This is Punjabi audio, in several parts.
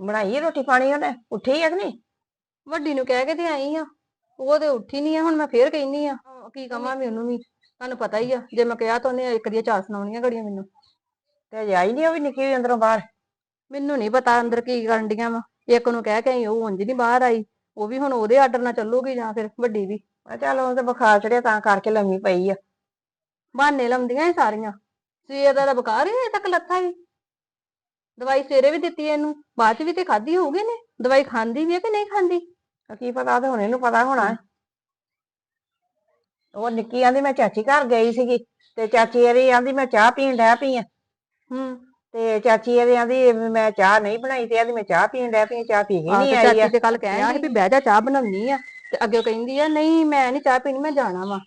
ਬਣਾਈ ਰੋਟੀ ਪਾਣੀ ਉਹਨੇ? ਉੱਠੀ ਆ ਕਿ ਨਹੀਂ? ਵੱਡੀ ਨੂੰ ਕਹਿ ਕੇ ਤੇ ਆਈ ਆ। ਉਹ ਤੇ ਉੱਠੀ ਨਹੀਂ ਆ ਹੁਣ ਮੈਂ ਫੇਰ ਕਹਿੰਨੀ ਆ। ਕੀ ਕਵਾਂ ਮੈਂ ਉਹਨੂੰ ਵੀ? ਤੁਹਾਨੂੰ ਪਤਾ ਹੀ ਆ ਜੇ ਮੈਂ ਕਿਹਾ ਤਾਂ ਉਹਨੇ ਇੱਕ ਦੀਆਂ ਚਾਰ ਸੁਣਾਉਣੀਆਂ ਘੜੀਆਂ ਮੈਨੂੰ। ਤੇ ਅਜੇ ਆਈ ਨਹੀਂ ਉਹ ਵੀ ਨਿੱਕੀ ਵੀ ਅੰਦਰੋਂ ਬਾਹਰ? ਮੈਨੂੰ ਨਹੀਂ ਪਤਾ ਅੰਦਰ ਕੀ ਕਰਨ ਡੀਆਂ ਵਾ। ਇੱਕ ਨੂੰ ਕਹਿ ਕੇ ਆਈ ਉਹ ਉਂਝ ਨਹੀਂ ਬਾਹਰ ਆਈ। ਉਹ ਵੀ ਹੁਣ ਉਹਦੇ ਆਰਡਰ ਨਾਲ ਚੱਲੂਗੀ ਜਾਂ ਫਿਰ ਵੱਡੀ ਵੀ। ਮੈਂ ਕਿਹਾ ਚੱਲ ਉਹ ਤੇ ਬੁਖਾਰ ਚੜਿਆ ਤਾਂ ਕਰਕੇ ਲੰਮੀ ਪਈ ਆ। ਬਹਾਨੇ ਲਾਉਂਦੀਆਂ ਇਹ ਸਾਰੀਆਂ। ਸਵੇਰ ਦਾ ਤਾਂ ਬੁਖਾਰ ਹੀ ਤੱਕ ਲੱਥਾ ਹੀ। ਦਵਾਈ ਸਵੇਰੇ ਵੀ ਦਿੱਤੀ ਇਹਨੂੰ ਬਾਅਦ ਚ ਵੀ ਤੇ ਖਾਧੀ ਹੋਊਗੀ ਨੇ ਦਵਾਈ ਖਾਂਦੀ ਵੀ ਹੈ ਕਿ ਨਹੀਂ ਖਾਂਦੀ? ਕੀ ਪਤਾ ਤੇ ਹੁਣ ਇਹਨੂੰ ਪਤਾ ਹੋਣਾ। ਹੈ। ਉਹ ਨਿੱਕੀ ਆਂਦੀ ਮੈਂ ਚਾਚੀ ਘਰ ਗਈ ਸੀਗੀ ਤੇ ਚਾਚੀ ਇਹਦੀ ਆਂਦੀ ਮੈਂ ਚਾਹ ਪੀਣ ਡੈ ਪਈ ਆ। ਹੂੰ ਤੇ ਚਾਚੀ ਇਹਦੀ ਆਂਦੀ ਵੀ ਮੈਂ ਚਾਹ ਨਹੀਂ ਬਣਾਈ ਤੇ ਆਂਦੀ ਮੈਂ ਚਾਹ ਪੀਣ ਡੈ ਪਈ ਆਂ, ਚਾਹ ਪੀ ਆਹ ਨਹੀਂ ਤੇ ਆਈ ਆ। ਚਾਚੀ ਤੇ ਕੱਲ ਕਹਿ ਰਹੀ ਵੀ ਬਹਿ ਜਾ ਚਾਹ ਬਣਾਉਣੀ ਆ ਤੇ ਅੱਗੇ ਉਹ ਕਹਿੰਦੀ ਆ ਨਹੀਂ ਮੈਂ ਨਹੀਂ ਚਾਹ ਪੀਣੀ ਮੈਂ ਜਾਣਾ ਵਾ।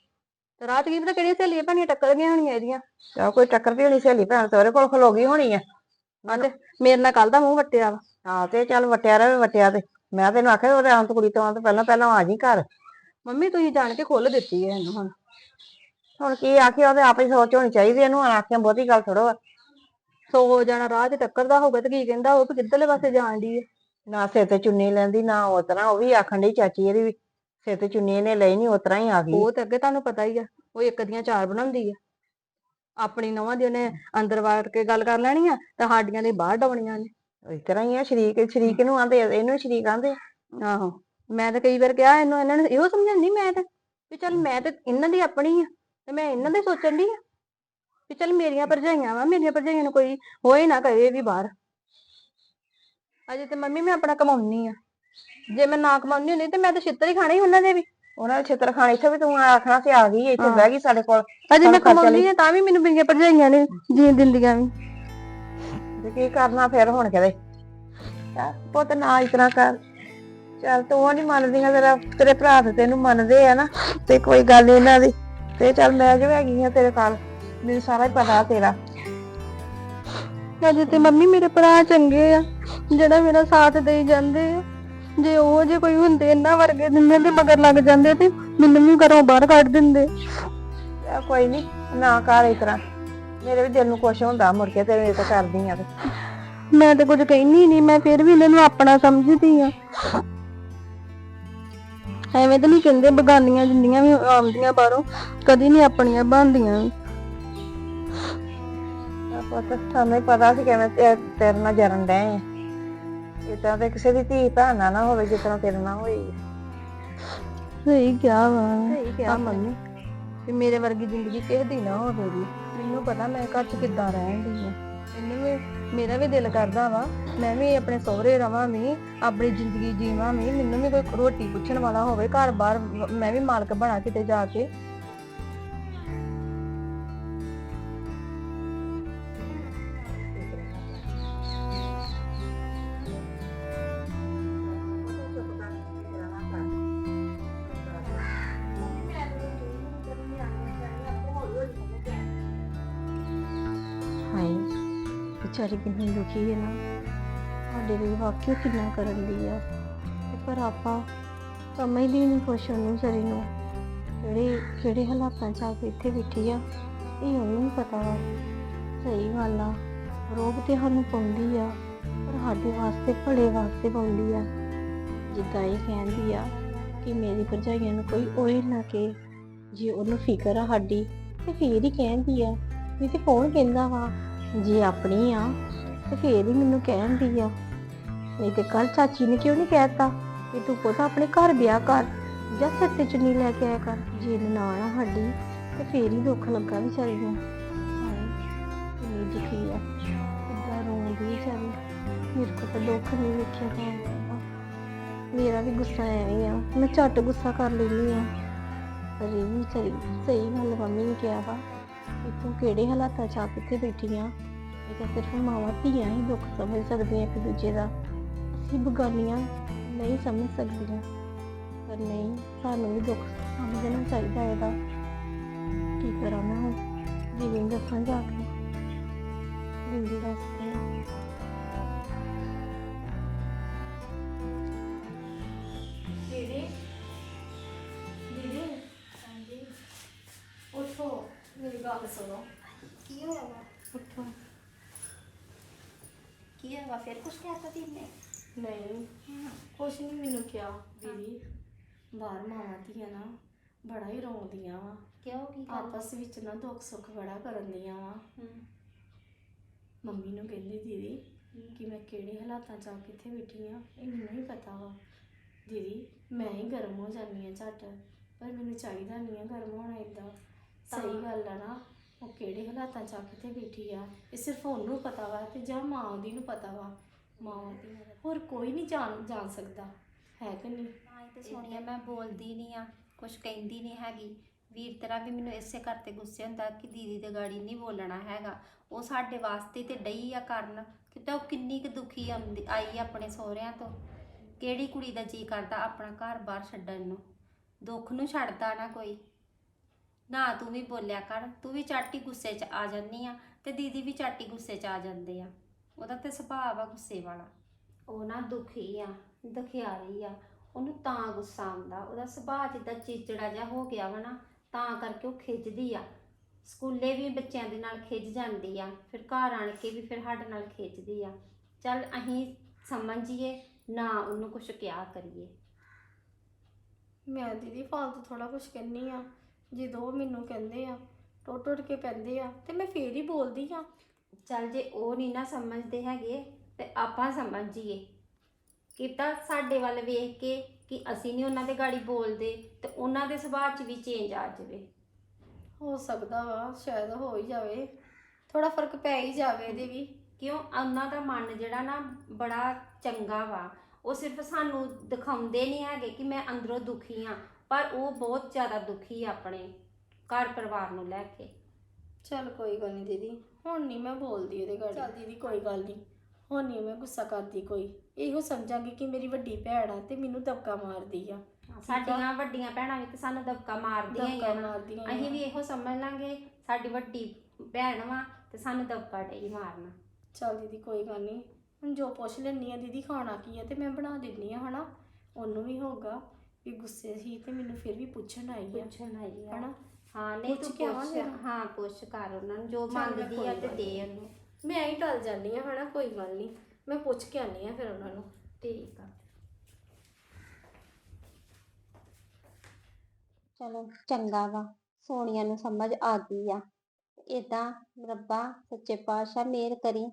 ਤੇ ਰਾਤ ਕੀ ਪਤਾ ਕਿਹੜੀਆਂ ਸਹੇਲੀਆਂ ਭਾਣੀਆਂ ਟੱਕਰ ਗਈਆਂ ਹੋਣੀਆਂ ਇਹਦੀਆਂ। ਚਾਹ ਕੋਈ ਟੱਕਰ ਵੀ ਹੋਣੀ ਸਹੇਲੀ ਭੈਣ ਤੇ ਉਹਦੇ ਕੋਲ ਖਲੋ ਗਈ ਹੋਣੀ ਆ। ਤੇ ਮੇਰੇ ਨਾਲ ਕੱਲ ਦਾ ਮੂੰਹ ਵੱਟਿਆ ਵਾ। ਹਾਂ ਤੇ ਚੱਲ ਵਟਿਆ ਰਵੇ ਵਟਿਆ ਤੇ। ਮੈਂ ਤੈਨੂੰ ਆਖਿਆ ਉਹਦੇ ਆਉਣ ਤੋਂ ਕੁੜੀ ਤੋਂ ਆਉਣ ਤੋਂ ਪਹਿਲਾਂ ਪਹਿਲਾਂ ਆ ਜੀ ਘਰ। ਮੰਮੀ ਤੁਸੀਂ ਜਾਣ ਕੇ ਖੁੱਲ ਦਿੱਤੀ ਹੈ ਇਹਨੂੰ ਹੁਣ। ਹੁਣ ਕੀ ਆਖਿਆ ਉਹਦੇ ਆਪੇ ਸੋਚ ਹੋਣੀ ਚਾਹੀਦੀ ਇਹਨੂੰ। ਆਖਿਆ ਬਹੁਤੀ ਗੱਲ ਥੋੜੋ ਸੋ ਹੋ ਜਾਣਾ ਰਾਹ 'ਚ ਟੱਕਰਦਾ ਹੋਊਗਾ ਤੇ ਕੀ ਕਹਿੰਦਾ ਉਹ ਵੀ ਕਿੱਧਰਲੇ ਪਾਸੇ ਜਾਣ ਦੀ ਹੈ। ਨਾ ਸਿਰ ਤੇ ਚੁੰਨੀ ਲੈਂਦੀ ਨਾ ਉਸ ਤਰ੍ਹਾਂ। ਉਹ ਵੀ ਆਖਣ ਡਈ ਚਾਚੀ ਇਹਦੀ ਵੀ। ਸਿਰ ਤੇ ਚੁੰਨੀ ਇਹਨੇ ਲਈ ਨਹੀਂ ਉਸ ਤਰ੍ਹਾਂ ਹੀ ਆ ਗਈ। ਉਹ ਤੇ ਅੱਗੇ ਤੁਹਾਨੂੰ ਪਤਾ ਹੀ ਆ ਉਹ ਇੱਕ ਦੀਆਂ ਚਾਰ ਬਣਾਉਂਦੀ ਆ। ਆਪਣੀ ਨਵਾਂ ਦੀ ਉਹਨੇ ਅੰਦਰ ਵਾੜ ਕੇ ਗੱਲ ਕਰ ਲੈਣੀ ਆ ਤੇ ਸਾਡੀਆਂ ਦੇ ਬਾਹਰ ਡਾਉਣੀਆਂ ਨੇ। ਇਸ ਤਰ੍ਹਾਂ ਹੀ ਆ ਸ਼ਰੀਕ ਸ਼ਰੀਕ ਨੂੰ ਆਂਦੇ ਇਹਨੂੰ ਸ਼ਰੀਕ ਆਂਦੇ ਆਹੋ ਮੈਂ ਤਾਂ ਕਈ ਵਾਰ ਕਿਹਾ ਇਹਨੂੰ ਇਹਨਾਂ ਨੇ ਇਹੋ ਸਮਝਾਉਂਦੀ ਮੈਂ ਤੇ ਵੀ ਚੱਲ ਮੈਂ ਤੇ ਇਹਨਾਂ ਦੀ ਆਪਣੀ ਆ ਤੇ ਮੈਂ ਇਹਨਾਂ ਦੇ ਸੋਚਣ ਦੀ ਆ ਵੀ ਚੱਲ ਮੇਰੀਆਂ ਭਰਜਾਈਆਂ ਵਾ ਮੇਰੀਆਂ ਭਰਜਾਈਆਂ ਨੂੰ ਕੋਈ ਹੋਏ ਨਾ ਕਰੇ ਵੀ ਬਾਹਰ। ਅਜੇ ਤੇ ਮੰਮੀ ਮੈਂ ਆਪਣਾ ਕਮਾਉਣੀ ਆ ਜੇ ਮੈਂ ਨਾ ਕਮਾਉਣੀ ਹੁੰਦੀ ਤੇ ਮੈਂ ਤਾਂ ਛਿੱਤਰ ਹੀ ਖਾਣੇ ਉਹਨਾਂ ਦੇ ਵੀ। ਉਹਨਾਂ ਦੇ ਛਿੱਤਰ ਖਾਣੇ ਇੱਥੇ ਵੀ ਤੂੰ ਆਖਣਾ ਸੀ ਆ ਗਈ ਇੱਥੇ। ਬਹਿ ਗਈ ਸਾਡੇ ਕੋਲ। ਅਜੇ ਮੈਂ ਕੰਮ ਖਰਚਾ ਲਈ। ਕਮਾਉਣੀ ਆ ਤਾਂ ਵੀ ਮੈਨੂੰ ਮੇਰੀਆਂ ਭਰਜਾਈਆਂ ਨੇ ਜੀਣ ਦਿੰਦੀਆਂ ਵੀ। ਤੇ ਕੀ ਕਰਨਾ ਫਿਰ ਹੁਣ ਕਦੇ ਚੱਲ ਪੁੱਤ ਨਾ ਇਸ ਤਰ੍ਹਾਂ ਕਰ। ਚੱਲ ਤੂੰ ਨਹੀਂ ਮੰਨਦੀਆਂ ਤੇਰਾ ਤੇਰੇ ਭਰਾ ਤੇ ਤੈਨੂੰ ਮੰਨਦੇ ਆ ਨਾ ਤੇ ਕੋਈ ਗੱਲ ਇਹਨਾਂ ਦੀ। ਤੇ ਚੱਲ ਮੈਂ ਜੋ ਹੈਗੀ ਆ ਤੇਰੇ ਨਾਲ ਮੈਨੂੰ ਸਾਰਾ ਹੀ ਪਤਾ ਤੇਰਾ। ਅਜੇ ਤੇ ਮੰਮੀ ਮੇਰੇ ਭਰਾ ਚੰਗੇ ਆ ਜਿਹੜਾ ਮੇਰਾ ਸਾਥ ਦੇਈ ਜਾਂਦੇ ਆ। ਜੇ ਉਹ ਜੇ ਕੋਈ ਹੁੰਦੇ ਇਹਨਾਂ ਵਰਗੇ ਜਿੰਨੇ ਦੇ ਮਗਰ ਲੱਗ ਜਾਂਦੇ ਤੇ ਮੈਨੂੰ ਵੀ ਘਰੋਂ ਬਾਹਰ ਕੱਢ ਦਿੰਦੇ। ਚੱਲ ਕੋਈ ਨਹੀਂ ਨਾ ਕਰ ਇਸ ਤਰ੍ਹਾਂ। ਮੇਰੇ ਵੀ ਦਿਲ ਨੂੰ ਕੁਛ ਹੁੰਦਾ ਮੁੜ ਕੇ ਤੇਰੇ ਤੇ ਕਰਦੀ ਆ। ਤੇ ਮੈਂ ਤੇ ਕੁਝ ਕਹਿਨੀ ਨਹੀਂ ਮੈਂ ਫਿਰ ਵੀ ਇਹਨਾਂ ਨੂੰ ਆਪਣਾ ਸਮਝਦੀ ਆ। ਐਵੇਂ ਤਾਂ ਨਹੀਂ ਕਹਿੰਦੇ ਬਗਾਨੀਆਂ ਜਿੰਨੀਆਂ ਵੀ ਆਉਂਦੀਆਂ ਬਾਹਰੋਂ ਕਦੀ ਨਹੀਂ ਆਪਣੀਆਂ ਬਣਦੀਆਂ। ਚੱਲ ਪੁੱਤ ਸਾਨੂੰ ਹੀ ਪਤਾ ਸੀ ਕਿਵੇਂ ਤੇ- ਤੇਰੇ ਨਾਲ ਜਰਨ ਡਏ ਆ। ਇਦਾਂ ਤੇ ਕਿਸੇ ਦੀ ਧੀ ਭੈਣ ਨਾਲ ਨਾ ਹੋਵੇ ਜਿਸ ਤਰ੍ਹਾਂ ਤੇਰੇ ਨਾਲ ਹੋਈ। ਸਹੀ ਕਿਹਾ ਵਾ। ਸਹੀ ਕਿਹਾ ਮੰਮੀ। ਕਿ ਮੇਰੇ ਵਰਗੀ ਜ਼ਿੰਦਗੀ ਕਿਸੇ ਦੀ ਨਾ ਹੋਵੇਗੀ ਮੈਨੂੰ ਪਤਾ ਮੈਂ ਘਰ 'ਚ ਕਿੱਦਾਂ ਰਹਿਣ ਦੀ ਆ। ਮੈਨੂੰ ਵੀ ਮੇਰਾ ਵੀ ਦਿਲ ਕਰਦਾ ਵਾ। ਮੈਂ ਵੀ ਆਪਣੇ ਸਹੁਰੇ ਰਵਾਂ ਵੀ ਆਪਣੀ ਜ਼ਿੰਦਗੀ ਜੀਵਾਂ ਵੀ ਮੈਨੂੰ ਵੀ ਕੋਈ ਰੋਟੀ ਪੁੱਛਣ ਵਾਲਾ ਹੋਵੇ ਘਰ ਬਾਹਰ ਮੈਂ ਵੀ ਮਾਲਕ ਬਣਾ ਕਿਤੇ ਜਾ ਕੇ। ਵਿਚਾਰੀ ਕਿੰਨੀ ਦੁਖੀ ਹੈ ਨਾ। ਸਾਡੇ ਲਈ ਵਾਕਿਆ ਕਿੰਨਾ ਕਰਨ ਦੀ ਆ। ਤੇ ਪਰ ਆਪਾਂ ਸਮਝਦੀ ਨਹੀਂ ਕੁਛ ਉਹਨੂੰ ਵਿਚਾਰੀ ਨੂੰ। ਕਿਹੜੇ ਕਿਹੜੇ ਹਾਲਾਤਾਂ 'ਚ ਆ ਕੇ ਇੱਥੇ ਬੈਠੀ ਆ, ਇਹ ਉਹਨੂੰ ਵੀ ਪਤਾ। ਵਾ ਸਹੀ ਗੱਲ ਆ, ਰੋਗ ਤੇ ਸਾਨੂੰ ਪਾਉਂਦੀ ਆ, ਪਰ ਸਾਡੇ ਵਾਸਤੇ, ਭਲੇ ਵਾਸਤੇ ਪਾਉਂਦੀ ਆ। ਜਿੱਦਾਂ ਇਹ ਕਹਿੰਦੀ ਆ ਕਿ ਮੇਰੀ ਭਰਜਾਈਆਂ ਨੂੰ ਕੋਈ ਓਏ ਨਾ ਕੇ ਜੇ ਉਹਨੂੰ ਫਿਕਰ ਆ ਸਾਡੀ, ਤੇ ਫੇਰ ਹੀ ਕਹਿੰਦੀ ਆ। ਨਹੀਂ ਤੇ ਕੌਣ ਕਹਿੰਦਾ ਵਾ? ਜੇ ਆਪਣੀ ਆ, ਤੇ ਫੇਰ ਹੀ ਮੈਨੂੰ ਕਹਿੰਦੀ ਆ। ਨਹੀਂ ਤੇ ਕੱਲ ਚਾਚੀ ਨੇ ਕਿਉਂ ਨਹੀਂ ਕਹਿਤਾ ਕਿ ਤੂੰ ਪੁੱਤ ਆਪਣੇ ਘਰ ਵਿਆਹ ਕਰ ਜਾਂ ਸਿਰ ਤੇ ਚੁੰਨੀ ਲੈ ਕੇ ਆਇਆ ਕਰ? ਜੇ ਨਾਲ ਆ ਸਾਡੀ ਤੇ ਫੇਰ ਹੀ ਦੁੱਖ ਲੱਗਾ ਵਿਚਾਰੀ ਨੂੰ। ਹਾਏ, ਕਿੰਨੀ ਦੁਖੀ ਆ। ਕਿੱਦਾਂ ਰੋਂਦੀ ਵਿਚਾਰੀ। ਮੇਰੇ ਕੋਲ ਤਾਂ ਦੁੱਖ ਨਹੀਂ ਵੇਖਿਆ ਜਾਂਦਾ ਮੇਰਾ ਵੀ ਗੁੱਸਾ ਐਵੇਂ ਆ। ਮੈਂ ਝੱਟ ਗੁੱਸਾ ਕਰ ਲੈਂਦੀ ਆ। ਪਰ ਇਹ ਵੀ ਸਹੀ ਗੱਲ ਮੰਮੀ ਨੇ ਕਿਹਾ ਵਾ। ਕਿ ਤੂੰ ਕਿਹੜੇ ਹਾਲਾਤਾਂ 'ਚ ਆ ਕੇ ਬੈਠੀ ਆ ਇਹ ਤਾਂ ਸਿਰਫ ਮਾਵਾਂ ਧੀਆਂ ਹੀ ਦੁੱਖ ਸਮਝ ਸਕਦੀਆਂ ਇੱਕ ਦੂਜੇ ਦਾ। ਅਸੀਂ ਬਗਾਨੀਆਂ ਨਹੀਂ ਸਮਝ ਸਕਦੀਆਂ। ਪਰ ਨਹੀਂ, ਸਾਨੂੰ ਵੀ ਦੁੱਖ ਸਮਝਣਾ ਚਾਹੀਦਾ ਇਹਦਾ। ਕੀ ਕਰਾਂ ਮੈਂ ਹੁਣ? ਜਿਵੇਂ ਦੱਸਾਂ ਜਾ ਕੇ। ਜਿੰਦੀ ਦੱਸਦੇ ਆ ਸੁਣੋ ਕੀ ਹੋਇਆ ਵਾ ਉਠੋ ਕੀ ਹੋਇਆ ਵਾ ਫਿਰ ਕੁਛ ਕਹਿਤਾ ਤੀ ਨੇ ਨਹੀਂ ਕੁਛ ਨਹੀਂ ਮੈਨੂੰ ਕਿਹਾ ਦੀਦੀ ਬਾਹਰ ਮਾਵਾਂ ਧੀਆਂ ਨਾ ਬੜਾ ਹੀ ਰੋਂਦੀਆਂ ਵਾ ਕਿਉਂ ਕੀ ਗੱਲ ਆਪਸ ਵਿੱਚ ਨਾ ਦੁੱਖ ਸੁੱਖ ਬੜਾ ਕਰਨ ਦੀਆਂ ਵਾ ਹੂੰ ਮੰਮੀ ਨੂੰ ਕਹਿੰਦੀ ਦੀਦੀ ਕਿ ਮੈਂ ਕਿਹੜੇ ਹਾਲਾਤਾਂ 'ਚ ਆ ਕੇ ਇੱਥੇ ਬੈਠੀ ਆ ਇਹ ਮੈਨੂੰ ਹੀ ਪਤਾ ਵਾ ਦੀਦੀ ਮੈਂ ਹੀ ਗਰਮ ਹੋ ਜਾਂਦੀ ਆ ਝੱਟ ਪਰ ਮੈਨੂੰ ਚਾਹੀਦਾ ਨਹੀਂ ਆ ਗਰਮ ਹੋਣਾ ਇਦਾਂ ਸਹੀ ਗੱਲ ਆ ਨਾ ਉਹ ਕਿਹੜੇ ਹਾਲਾਤਾਂ 'ਚ ਆ ਕੇ ਇੱਥੇ ਬੈਠੀ ਆ? ਇਹ ਸਿਰਫ ਉਹਨੂੰ ਪਤਾ ਵਾ ਤੇ ਜਾਂ ਮਾਂ ਉਹਦੀ ਨੂੰ ਪਤਾ ਵਾ? ਮਾਂ ਦੀ ਹੋਰ ਕੋਈ ਨਹੀਂ ਜਾਣ ਜਾਣ ਸਕਦਾ। ਹੈ ਕਿ ਨਹੀਂ? ਹਾਂ ਇਹ ਤੇ ਸੋਨੀਆ ਮੈਂ ਬੋਲਦੀ ਨਹੀਂ ਆ, ਕੁਛ ਕਹਿੰਦੀ ਨਹੀਂ ਹੈਗੀ। ਵੀਰ ਤੇਰਾ ਵੀ ਮੈਨੂੰ ਇਸੇ ਕਰਤੇ ਗੁੱਸੇ ਹੁੰਦਾ ਕਿ ਦੀਦੀ ਦੇ ਗਾੜੀ ਨਹੀਂ ਬੋਲਣਾ ਹੈਗਾ। ਉਹ ਸਾਡੇ ਵਾਸਤੇ ਤੇ ਡਈ ਆ ਕਰਨ ਕਿਤੇ ਉਹ ਕਿੰਨੀ ਕੁ ਦੁਖੀ ਆਉਂਦੀ, ਆਈ ਆ ਆਪਣੇ ਸਹੁਰਿਆਂ ਤੋਂ। ਕਿਹੜੀ ਕੁੜੀ ਦਾ ਜੀ ਕਰਦਾ ਆਪਣਾ ਘਰ ਬਾਹਰ ਛੱਡਣ ਨੂੰ? ਦੁੱਖ ਨੂੰ ਛੱਡਦਾ ਨਾ ਕੋਈ। ਨਾ ਤੂੰ ਵੀ ਬੋਲਿਆ ਕਰ ਤੂੰ ਵੀ ਚਾਟੀ ਗੁੱਸੇ 'ਚ ਆ ਜਾਂਦੀ ਆ ਤੇ ਦੀਦੀ ਵੀ ਚਾਟੀ ਗੁੱਸੇ 'ਚ ਆ ਜਾਂਦੇ ਆ। ਉਹਦਾ ਤੇ ਸੁਭਾਅ ਆ ਗੁੱਸੇ ਵਾਲਾ। ਉਹ ਨਾ ਦੁਖੀ ਆ ਦੁਖਿਆਰੀ ਆ ਉਹਨੂੰ ਤਾਂ ਗੁੱਸਾ ਆਉਂਦਾ। ਉਹਦਾ ਸੁਭਾਅ ਜਿੱਦਾਂ ਚਿੜਚਿੜਾ ਜਿਹਾ ਹੋ ਗਿਆ ਵਾ ਨਾ ਤਾਂ ਕਰਕੇ ਉਹ ਖਿੱਚਦੀ ਆ। ਸਕੂਲੇ ਵੀ ਬੱਚਿਆਂ ਦੇ ਨਾਲ ਖਿੱਚ ਜਾਂਦੀ ਆ ਫਿਰ ਘਰ ਆਣ ਕੇ ਵੀ ਫਿਰ ਸਾਡੇ ਨਾਲ ਖਿੱਚਦੀ ਆ। ਚੱਲ ਅਸੀਂ ਸਮਝੀਏ ਨਾ ਉਹਨੂੰ ਕੁਝ ਕਿਹਾ ਕਰੀਏ। ਮੈਂ ਦੀਦੀ ਫਾਲਤੂ ਥੋੜਾ ਕੁਝ ਕਹਿੰਨੀ ਆ। ਜਦੋਂ ਉਹ ਮੈਨੂੰ ਕਹਿੰਦੇ ਆ ਟੁੱਟ ਟੁੱਟ ਕੇ ਪੈਂਦੇ ਆ ਤੇ ਮੈਂ ਫੇਰ ਹੀ ਬੋਲਦੀ ਆ ਚੱਲ ਜੇ ਉਹ ਨਹੀਂ ਨਾ ਸਮਝਦੇ ਹੈਗੇ ਤੇ ਆਪਾਂ ਸਮਝੀਏ ਕਿ ਤਾਂ ਸਾਡੇ ਵੱਲ ਵੇਖ ਕੇ ਕਿ ਅਸੀਂ ਨਹੀਂ ਉਹਨਾਂ ਦੇ ਗਾੜੀ ਬੋਲਦੇ ਤੇ ਉਹਨਾਂ ਦੇ ਸੁਭਾਅ 'ਚ ਵੀ ਚੇਂਜ ਆ ਜਾਵੇ। ਹੋ ਸਕਦਾ ਵਾ ਸ਼ਾਇਦ ਹੋ ਹੀ ਜਾਵੇ। ਥੋੜਾ ਫ਼ਰਕ ਪੈ ਹੀ ਜਾਵੇ ਇਹਦੇ ਵੀ। ਕਿਉਂ? ਉਹਨਾਂ ਦਾ ਮਨ ਜਿਹੜਾ ਨਾ ਬੜਾ ਚੰਗਾ ਵਾ। ਉਹ ਸਿਰਫ ਸਾਨੂੰ ਦਿਖਾਉਂਦੇ ਨਹੀਂ ਹੈਗੇ ਕਿ ਮੈਂ ਅੰਦਰੋਂ ਦੁਖੀ ਆ ਪਰ ਉਹ ਬਹੁਤ ਜ਼ਿਆਦਾ ਦੁਖੀ ਆ ਆਪਣੇ ਘਰ ਪਰਿਵਾਰ ਨੂੰ ਲੈ ਕੇ। ਚੱਲ ਕੋਈ ਗੱਲ ਨਹੀਂ ਦੀਦੀ ਹੁਣ ਨਹੀਂ ਮੈਂ ਬੋਲਦੀ ਉਹਦੇ ਗਾੜੀ ਚੱਲ ਦੀਦੀ ਕੋਈ ਗੱਲ ਨਹੀਂ ਹੁਣ ਨਹੀਂ ਮੈਂ ਗੁੱਸਾ ਕਰਦੀ ਕੋਈ। ਇਹੋ ਸਮਝਾਂਗੀ ਕਿ ਮੇਰੀ ਵੱਡੀ ਭੈਣ ਆ ਤੇ ਮੈਨੂੰ ਦਬਕਾ ਮਾਰਦੀ ਆ। ਸਾਡੀਆਂ ਵੱਡੀਆਂ ਭੈਣਾਂ ਵੀ ਤੇ ਸਾਨੂੰ ਦਬਕਾ ਮਾਰਦੀਆਂ ਹੀ ਦਬਕਾ ਆ ਨਾ। ਮਾਰਦੀਆਂ ਹੀ ਅਸੀਂ। ਵੀ ਇਹੋ ਸਮਝ ਲਾਂਗੇ ਸਾਡੀ ਵੱਡੀ ਭੈਣ ਵਾ ਤੇ ਸਾਨੂੰ ਦਬਕਾ ਡਈ ਮਾਰਨਾ। ਚੱਲ ਦੀਦੀ ਕੋਈ ਗੱਲ ਨਹੀਂ ਹੁਣ ਜੋ ਪੁੱਛ ਲੈਣੀ ਆ ਦੀਦੀ ਖਾਣਾ ਕੀ ਆ ਤੇ ਮੈਂ ਬਣਾ ਦਿੰਨੀ ਆ ਹਨਾ? ਉਹਨੂੰ ਵੀ ਹੋਗਾ ਵੀ ਗੁੱਸੇ ਸੀ ਤੇ ਮੈਨੂੰ ਫਿਰ ਵੀ ਪੁੱਛਣ ਆਈ ਆ। ਪੁੱਛਣ ਆਈ ਆ। ਹਨਾ? ਹਾਂ ਨਹੀਂ ਪੁੱਛ ਤੂੰ ਕੇ ਪੁੱਛ ਫਿਰ। ਹਾਂ ਪੁੱਛ ਕਰ ਉਹਨਾਂ ਨੂੰ ਜੋ ਚੱਲ ਮੰਗਦੀ ਕੋਈ ਆ ਤੇ ਗੱਲ ਦੇ ਉਹਨੂੰ। ਮੈਂ ਹੀ ਟਲ ਜਾਂਦੀ ਆ ਹਨਾ ਕੋਈ ਗੱਲ ਨਹੀਂ। ਮੈਂ ਪੁੱਛ ਕੇ ਆਨੀ ਆ ਫਿਰ ਉਹਨਾਂ ਨੂੰ। ਠੀਕ ਆ। ਚਲੋ ਚੰਗਾ ਵਾ। ਸੋਨੀਆ ਨੂੰ ਸਮਝ ਆ ਗਈ ਆ। ਇਦਾਂ ਰੱਬਾ ਸੱਚੇ ਪਾਤਸ਼ਾਹ ਮਿਹਰ ਕਰੀ।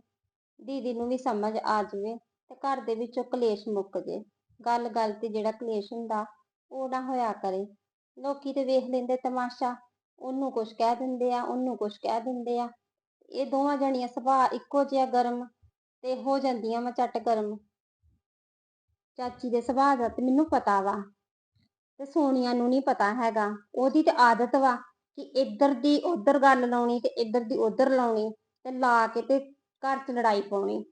ਦੀਦੀ ਨੂੰ ਵੀ ਸਮਝ ਆ ਜਾਵੇ ਤੇ ਘਰ ਦੇ ਵਿੱਚੋਂ ਕਲੇਸ਼ ਮੁੱਕ ਜੇ। ਗੱਲ ਗੱਲ ਤੇ ਜਿਹੜਾ ਕਲੇਸ਼ ਹੁੰਦਾ ਉਹ ਨਾ ਹੋਇਆ ਕਰੇ। ਲੋਕੀ ਤੇ ਵੇਖ ਲੈਂਦੇ ਤਮਾਸ਼ਾ। ਉਹਨੂੰ ਕੁਛ ਕਹਿ ਦਿੰਦੇ ਆ, ਉਹਨੂੰ ਕੁਛ ਕਹਿ ਦਿੰਦੇ ਆ। ਇਹ ਦੋਵਾਂ ਜਣੀਆਂ ਸੁਭਾਅ ਇੱਕੋ ਜਿਹਾ ਗਰਮ ਤੇ ਹੋ ਜਾਂਦੀਆਂ ਵਾ ਝੱਟ ਗਰਮ ਚਾਚੀ ਦੇ ਸੁਭਾਅ ਦਾ ਤੇ ਮੈਨੂੰ ਪਤਾ ਵਾ ਤੇ ਸੋਨੀਆ ਨੂੰ ਨਹੀਂ ਪਤਾ ਹੈਗਾ। ਉਹਦੀ ਤੇ ਆਦਤ ਵਾ ਕਿ ਇੱਧਰ ਦੀ ਉੱਧਰ ਗੱਲ ਲਾਉਣੀ ਤੇ ਇੱਧਰ ਦੀ ਉੱਧਰ ਲਾਉਣੀ ਤੇ ਲਾ ਕੇ ਤੇ ਘਰ 'ਚ ਲੜਾਈ ਪਾਉਣੀ।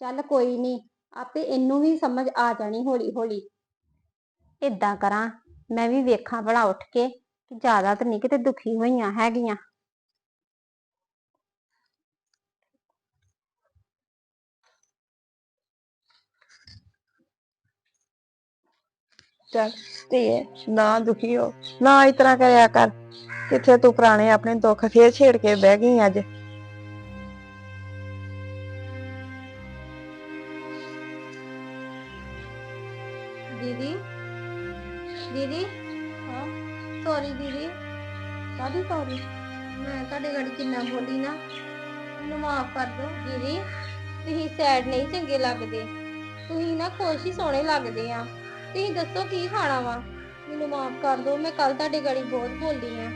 ਚੱਲ ਕੋਈ ਨਹੀਂ ਆਪੇ ਇਹਨੂੰ ਵੀ ਸਮਝ ਆ ਜਾਣੀ ਹੌਲੀ ਹੌਲੀ ਏਦਾਂ ਕਰਾਂ, ਮੈਂ ਵੀ ਵੇਖਾਂ ਭਲਾ ਉੱਠ ਕੇ ਕਿ ਜ਼ਿਆਦਾ ਤਾਂ ਨਹੀਂ ਕਿਤੇ ਦੁਖੀ ਹੋਈਆਂ ਹੈਗੀਆਂ। ਚੱਲ ਧੀਏ, ਨਾ ਦੁਖੀ ਹੋ, ਨਾ ਇਸ ਤਰ੍ਹਾਂ ਕਰਿਆ ਕਰ। ਕਿੱਥੇ ਤੂੰ ਪੁਰਾਣੇ ਆਪਣੇ ਦੁੱਖ ਫੇਰ ਛੇੜ ਕੇ ਬਹਿ ਗਈ ਅੱਜ? ਦੀਦੀ? ਹਾਂ? ਸੌਰੀ ਦੀਦੀ। ਕਾਹਦੀ ਸੌਰੀ ਮੈਂ ਤੁਹਾਡੇ ਗਾੜੀ ਕਿੰਨਾ ਬੋਲੀ ਨਾ। ਮੈਨੂੰ ਮਾਫ ਕਰ ਦਿਓ ਦੀਦੀ। ਤੁਸੀਂ ਸੈਡ ਨਹੀਂ ਚੰਗੇ ਲੱਗਦੇ। ਤੁਸੀਂ ਨਾ ਖੁਸ਼ ਹੀ ਸੋਹਣੇ ਲੱਗਦੇ ਆ। ਤੁਸੀਂ ਦੱਸੋ ਕੀ ਖਾਣਾ ਵਾ? ਮੈਨੂੰ ਮਾਫ ਕਰ ਦਿਓ ਮੈਂ ਕੱਲ ਤੁਹਾਡੇ ਗਾੜੀ ਬਹੁਤ ਬੋਲੀ ਆ।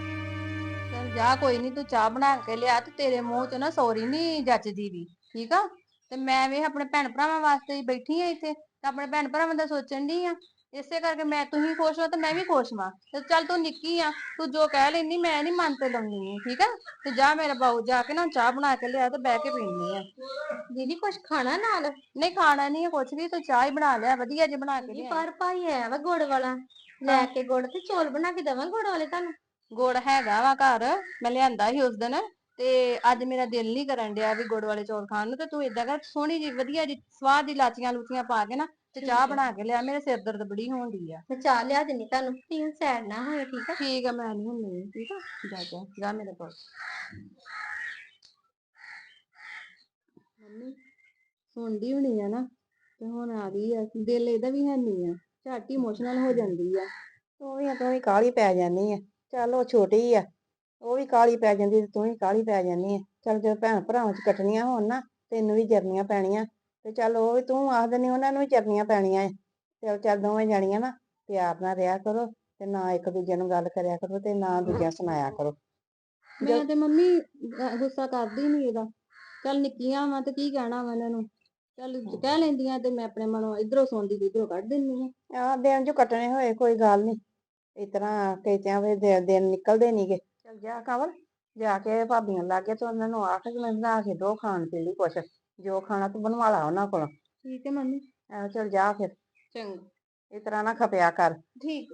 ਚੱਲ ਜਾ ਕੋਈ ਨਹੀਂ ਤੂੰ ਚਾਹ ਬਣਾ ਕੇ ਲਿਆ ਤੇ ਤੇਰੇ ਮੂੰਹ 'ਚ ਨਾ ਸੌਰੀ ਨਹੀਂ ਜੱਚਦੀ ਵੀ। ਠੀਕ ਆ? ਤੇ ਮੈਂ ਵੇ ਆਪਣੇ ਭੈਣ ਭਰਾਵਾਂ ਵਾਸਤੇ ਹੀ ਬੈਠੀ ਆ ਇੱਥੇ। ਤੇ ਆਪਣੇ ਭੈਣ ਭਰਾਵਾਂ ਦਾ ਸੋਚਣ ਦੀ ਆ ਇਸੇ ਕਰਕੇ ਮੈਂ ਤੁਸੀਂ ਖੁਸ਼ ਹੋ ਤੇ ਮੈਂ ਵੀ ਖੁਸ਼ ਵਾਂ। ਤੇ ਚੱਲ ਤੂੰ ਨਿੱਕੀ ਆ ਤੂੰ ਜੋ ਕਹਿ ਲੈਨੀ ਮੈਂ ਨਹੀਂ ਮਨ ਤੇ ਲਾਉਣੀ ਠੀਕ ਆ? ਤੇ ਜਾ ਮੇਰਾ ਬਾਊ ਜਾ ਕੇ ਨਾ ਚਾਹ ਬਣਾ ਕੇ ਲਿਆ ਤੇ ਬਹਿ ਕੇ ਪੀਣੀ ਆ। ਦੀਦੀ ਕੁਝ ਖਾਣਾ ਨਾਲ? ਨਹੀਂ ਖਾਣਾ ਨਹੀਂ ਕੁਛ ਵੀ ਤੂੰ ਚਾਹ ਹੀ ਬਣਾ ਲਿਆ ਵਧੀਆ ਜੇ ਬਣਾ ਕੇ ਲਿਆ। ਪਰ ਭਾਈ ਆਇਆ ਵਾ ਗੁੜ ਵਾਲਾ ਲੈ ਕੇ ਗੁੜ ਤੇ ਚੌਲ ਬਣਾ ਕੇ ਦਵਾਂ ਗੁੜ ਵਾਲੇ ਤੁਹਾਨੂੰ? ਗੁੜ ਹੈਗਾ ਵਾ ਘਰ ਮੈਂ ਲਿਆਂਦਾ ਸੀ ਉਸ ਦਿਨ ਤੇ ਅੱਜ ਮੇਰਾ ਦਿਲ ਨਹੀਂ ਕਰਨ ਡਿਆ ਵੀ ਗੁੜ ਵਾਲੇ ਚੌਲ ਖਾਣ ਨੂੰ ਤੇ ਤੂੰ ਏਦਾਂ ਕਰ ਸੋਹਣੀ ਜੀ ਵਧੀਆ ਜੀ ਸਵਾਦ ਦੀ ਲਾਚੀਆਂ ਲੂਚੀਆਂ ਪਾ ਕੇ ਨਾ ਤੇ ਚਾਹ ਬਣਾ ਕੇ ਲਿਆ ਮੇਰੇ ਸਿਰ ਦਰਦ ਬੜੀ ਹੋਣ ਡਈ ਆ। ਮੈਂ ਚਾਹ ਲਿਆ ਦਿੰਨੀ ਤੁਹਾਨੂੰ ਤੁਸੀਂ ਸੈਡ ਨਾ ਹੋਇਓ ਠੀਕ ਆ? ਠੀਕ ਆ ਮੈਂ ਨਹੀਂ ਹੁੰਨੀ ਠੀਕ ਆ? ਜਾ ਜਾ ਜਾ ਮੇਰੇ ਕੋਲ। ਮੰਮੀ ਸੁਣਦੀ ਹੋਣੀ ਆ ਨਾ ਤੇ ਹੁਣ ਆ ਗਈ ਆ ਦਿਲ ਇਹਦਾ ਵੀ ਹੈ ਨਹੀਂ ਆ ਝੱਟ ਇਮੋਸ਼ਨਲ ਹੋ ਜਾਂਦੀ ਆ। ਤੂੰ ਵੀ ਤੂੰ ਵੀ ਕਾਹਲੀ ਪੈ ਜਾਨੀ ਆ। ਚੱਲ ਉਹ ਛੋਟੀ ਆ ਉਹ ਵੀ ਕਾਹਲੀ ਪੈ ਜਾਂਦੀ ਤੇ ਤੂੰ ਵੀ ਕਾਹਲੀ ਪੈ ਜਾਨੀ ਆ। ਚੱਲ ਜੇ ਭੈਣ ਭਰਾਵਾਂ ਚ ਕੱਟਣੀਆਂ ਹੋਣ ਨਾ ਤੈਨੂੰ ਵੀ ਜਰਨੀਆਂ ਪੈਣੀਆਂ। ਤੇ ਚੱਲ ਉਹ ਵੀ ਤੂੰ ਆਖ ਦਿੰਦੀ ਉਹਨਾਂ ਨੂੰ ਵੀ ਜਰਨੀਆਂ ਪੈਣੀਆਂ ਏ ਚੱਲ ਚੱਲ ਦੋਵੇਂ ਜਾਣੀਆਂ ਨਾ ਪਿਆਰ ਨਾਲ ਰਿਹਾ ਕਰੋ ਤੇ ਨਾ ਇੱਕ ਦੂਜੇ ਨੂੰ ਗੱਲ ਕਰਿਆ ਕਰੋ ਤੇ ਨਾ ਦੂਜਿਆਂ ਸੁਣਾਇਆ ਕਰੋ। ਮੈਂ ਤੇ ਮੰਮੀ ਅਹ ਗੁੱਸਾ ਕਰਦੀ ਨਹੀਂ ਇਹਦਾ ਚੱਲ ਨਿੱਕੀਆਂ ਵਾ ਤੇ ਕੀ ਕਹਿਣਾ ਵਾ ਇਹਨਾਂ ਨੂੰ ਚੱਲ ਕਹਿ ਲੈਂਦੀਆਂ ਤੇ ਮੈਂ ਆਪਣੇ ਮਨੋਂ ਇਧਰੋਂ ਸੁਣਦੀ ਤੇ ਇਧਰੋਂ ਕੱਢ ਦਿੰਦੀ ਆ। ਆ ਦਿਨ ਜੋ ਕੱਟਣੇ ਹੋਏ ਕੋਈ ਗੱਲ ਨਹੀਂ ਇਸ ਤਰ੍ਹਾਂ ਕਿਤਿਆਂ ਵੇ ਦਿਨ ਦਿਨ ਨਿਕਲਦੇ ਨਹੀਂਗੇ ਚੱਲ ਜਾ ਕਵਲ ਜਾ ਕੇ ਭਾਬੀਆਂ ਲਾਗੇ ਤੇ ਉਹਨਾਂ ਨੂੰ ਆਖ ਕਿ ਮੈਂ ਬਣਾ ਕੇ ਦੋ ਖਾਣ ਪੀਣ ਲਈ ਕੁਛ। ਜੋ ਖਾਣਾ ਤੂੰ ਬਣਵਾ ਲਾ ਉਹਨਾਂ ਕੋਲੋਂ। ਠੀਕ ਹੈ ਮੰਮੀ। ਚੱਲ ਜਾ ਫਿਰ। ਚੰਗਾ। ਇਸ ਤਰ੍ਹਾਂ ਨਾ ਖਪਿਆ ਕਰ। ਠੀਕ।